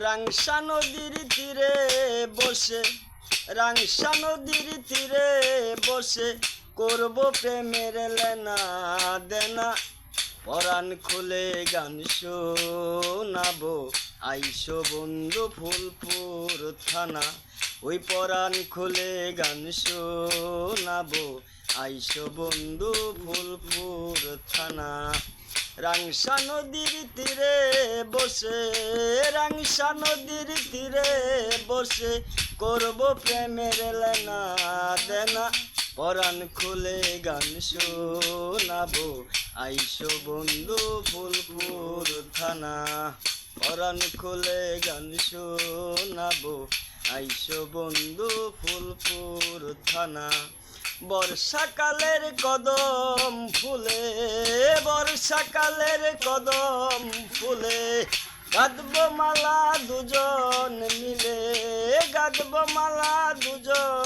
রাংসা নদীর তীরে বসে, রাংসা নদীর তীরে বসে করব প্রেমের লেনা দেনা। পরাণ খুলে গান শোনাবো, আইসো বন্ধু ফুলপুর থানা। ওই পরাণ খুলে গান শোনাবো, আইসো বন্ধু ফুলপুর থানা। রাংসা নদীর তীরে বসে, রাংসা নদীর তীরে বসে করব প্রেমের লেনা দেনা। পরাণ খুলে গান শোনাবো, আইসো বন্ধু ফুলপুর থানা। পরাণ খুলে গান শোনাবো, আইসো বন্ধু ফুলপুর থানা। বর্ষাকালের কদম বর্ষাকালের কদম ফুলে গাঁদব মালা দুজন মিলে গাঁদব মালা দুজন